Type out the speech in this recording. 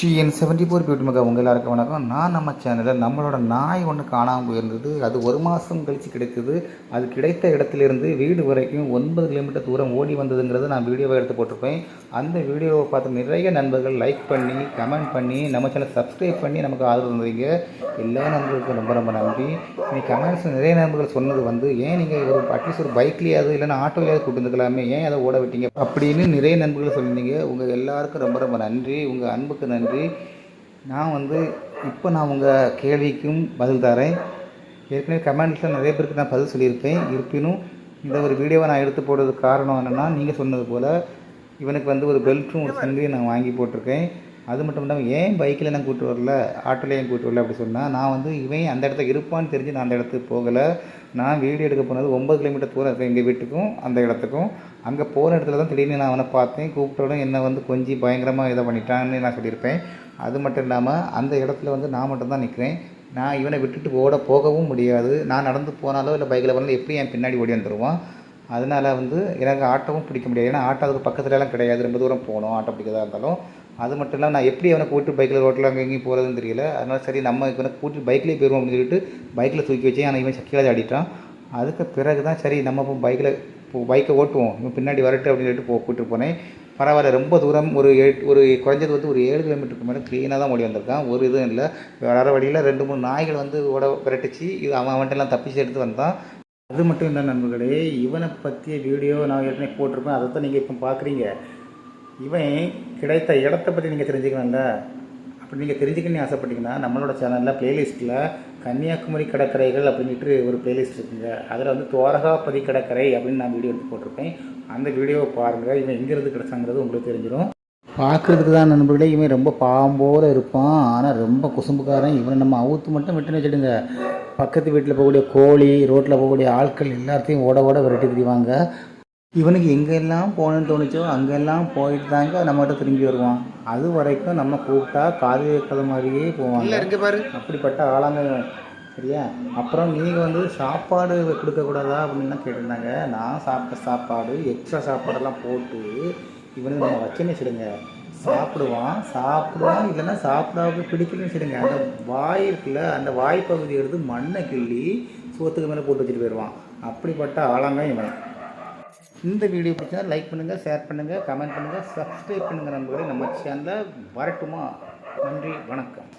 TN seventy four beauty மகா உங்கள் எல்லாருக்கும் வணக்கம். நான் நம்ம சேனலில் நம்மளோட நாய் ஒன்று காணாமல் போயிருந்தது. அது ஒரு மாதம் கழித்து கிடைத்தது அது கிடைத்த இடத்துலேருந்து வீடு வரைக்கும் ஒன்பது கிலோமீட்டர் தூரம் ஓடி வந்ததுங்கிறத நான் வீடியோவை எடுத்து போட்டிருப்பேன். அந்த வீடியோவை பார்த்து நிறைய நண்பர்கள் லைக் பண்ணி கமெண்ட் பண்ணி நம்ம சேனல் சப்ஸ்கிரைப் பண்ணி நமக்கு ஆதரவு தந்தீங்க. எல்லா நண்பர்களுக்கும் ரொம்ப ரொம்ப நன்றி. நீ கமெண்ட்ஸ் நிறைய நண்பர்கள் சொன்னது வந்து ஏன் நீங்கள் ஒரு அட்லீஸ்ட் ஒரு பைக்லேயாவது இல்லைன்னா ஆட்டோலையாவது கூட்டு வந்துக்கலாமே? ஏன் அதை ஓட விட்டீங்க? அப்படின்னு நிறைய நண்பர்கள் சொல்லியிருந்தீங்க. உங்கள் எல்லாருக்கும் ரொம்ப ரொம்ப நன்றி. உங்கள் அன்புக்கு நன்றி. நான் வந்து இப்போ நான் உங்கள் கேள்விக்கும் பதில் தரேன். ஏற்கனவே கமெண்ட்ஸில் நிறைய பேருக்கு நான் பதில் சொல்லியிருப்பேன். இருப்பினும் இந்த ஒரு வீடியோவை நான் எடுத்து போடுறதுக்கு காரணம் என்னென்னா நீங்கள் சொன்னது போல் இவனுக்கு வந்து ஒரு பெல்ட்டும் ஒரு சங்கிலியும் நான் வாங்கி போட்டிருக்கேன். அது மட்டும் இல்லாமல் ஏன் பைக்கில் நான் கூட்டு வரல ஆட்டோலையும் ஏன் கூட்டு வரல அப்படி சொன்னால் நான் வந்து இவன் அந்த இடத்துல இருப்பான்னு தெரிஞ்சு நான் அந்த இடத்துக்கு போகலை. நான் வீடியோ எடுக்க போனது ஒம்பது கிலோமீட்டர் தூரம் இருக்கேன் எங்கள் வீட்டுக்கும் அந்த இடத்துக்கும். அங்கே போகிற இடத்துல தான் திடீர்னு நான் அவனை பார்த்தேன். கூப்பிட்டோட என்னை வந்து கொஞ்சம் பயங்கரமாக இதை பண்ணிட்டான்னு நான் சொல்லியிருப்பேன். அது மட்டும் இல்லாமல் அந்த இடத்துல வந்து நான் மட்டும்தான் நிற்கிறேன் நான் இவனை விட்டுட்டு ஓட போகவும் முடியாது. நான் நடந்து போனாலோ இல்லை பைக்கில் போனாலும் எப்படி என் பின்னாடி ஓடி வந்துடுவான் அதனால் வந்து எனக்கு ஆட்டோவும் பிடிக்க முடியாது. ஏன்னா ஆட்டோ அதுக்கு பக்கத்துலலாம் கிடையாது. ரொம்ப தூரம் போகணும். ஆட்டோ பிடிக்கிறதா இருந்தாலும். அது மட்டும் இல்லாமல் நான் எப்படி அவனை கூட்டு பைக்கில் ரோட்டில் அங்கே எங்கேயும் போகிறதுன்னு தெரியல. அதனால சரி நம்ம இவனை கூட்டி பைக்லேயே போயிடுவோம் அப்படின்னு சொல்லிட்டு பைக்கில் தூக்கி வச்சேன் ஆனால் இவன் சக்கிலாத ஆடிட்டான். அதுக்கு பிறகு தான் சரி நம்ம இப்போ பைக்கில் இப்போ பைக்கை ஓட்டுவோம். இவன் பின்னாடி வரட்டு அப்படின்னு சொல்லிட்டு போ கூப்பிட்டு போனேன். பரவாயில்ல ரொம்ப தூரம் ஒரு எட் ஒரு குறைஞ்சது வந்து ஒரு ஏழு கிலோமீட்டருக்கு மேலே க்ளீனாக தான் ஓடி வந்திருக்கான். ஒரு இதுவும் இல்லை. வர வழியில் ரெண்டு மூணு நாய்கள் வந்து ஓட விரட்டுச்சு. இது அவன் அவன்கிட்டலாம் தப்பிச்சு எடுத்து வந்தான். அது மட்டும் இல்லை நண்பர்களே இவனை பற்றிய வீடியோ நான் ஏற்கனவே போட்டிருப்பேன். அதை தான் நீங்கள் இப்போ பார்க்குறீங்க இவன் கிடைத்த இடத்த பற்றி நீங்கள் தெரிஞ்சுக்கணும்ல? அப்படி நீங்கள் தெரிஞ்சுக்கணும்னு ஆசைப்பட்டீங்கன்னா நம்மளோட சேனலில் ப்ளேலிஸ்ட்டில் கன்னியாகுமரி கடற்கரைகள் அப்படின்ட்டு ஒரு பிளேலிஸ்ட் இருக்குங்க. அதில் வந்து துவாரகாபதி கடற்கரை அப்படின்னு நான் வீடியோ எடுத்து போட்டிருப்பேன். அந்த வீடியோவை பாருங்கள் இவன் எங்கேருந்து கிடச்சாங்கிறது உங்களுக்கு தெரிஞ்சிடும் பார்க்குறதுக்கு தான் நண்பர்களே இவன் ரொம்ப பாம்போடு இருப்பான். ஆனால் ரொம்ப குசும்புக்காரன். இவனை நம்ம அவுத்து மட்டும் விட்டுன்னு வச்சுடுங்க. பக்கத்து வீட்டில் போகக்கூடிய கோழி ரோட்டில் போகக்கூடிய ஆட்கள் எல்லாத்தையும் ஓட ஓட விரட்டி திரிவாங்க. இவனுக்கு எங்கெல்லாம் போகணுன்னு தோணுச்சோ அங்கெல்லாம் போயிட்டு தாங்க நம்மகிட்ட திரும்பி வருவான். அது வரைக்கும் நம்ம கூப்பிட்டா காது கேட்காத மாதிரியே போவாங்க. இங்க பாரு. அப்படிப்பட்ட ஆளாங்க. சரியா? அப்புறம் நீங்கள் வந்து சாப்பாடு கொடுக்கக்கூடாதா அப்படின்லாம் கேட்டிருந்தாங்க. நான் சாப்பிட்ட சாப்பாடு எக்ஸ்ட்ரா சாப்பாடெல்லாம் போட்டு இவனுக்கு நம்ம வச்சுன்னு வச்சுடுங்க. சாப்பிடுவான். சாப்பிடுவான் இல்லைன்னா சாப்பிடாம பிடிக்கலன்னு வச்சுடுங்க. அந்த வாய் இருக்குல்ல அந்த வாய் பகுதி எடுத்து மண்ணை கிள்ளி சோத்துக்கு மேலே போட்டு வச்சுட்டு போயிடுவான். அப்படிப்பட்ட ஆளாங்க இவன். இந்த வீடியோ பிடிச்சா லைக் பண்ணுங்கள் ஷேர் பண்ணுங்கள் கமெண்ட் பண்ணுங்கள் சப்ஸ்கிரைப் பண்ணுங்கள் நண்பர்களே. நம்ம சேனலில் வரட்டுமா? நன்றி வணக்கம்.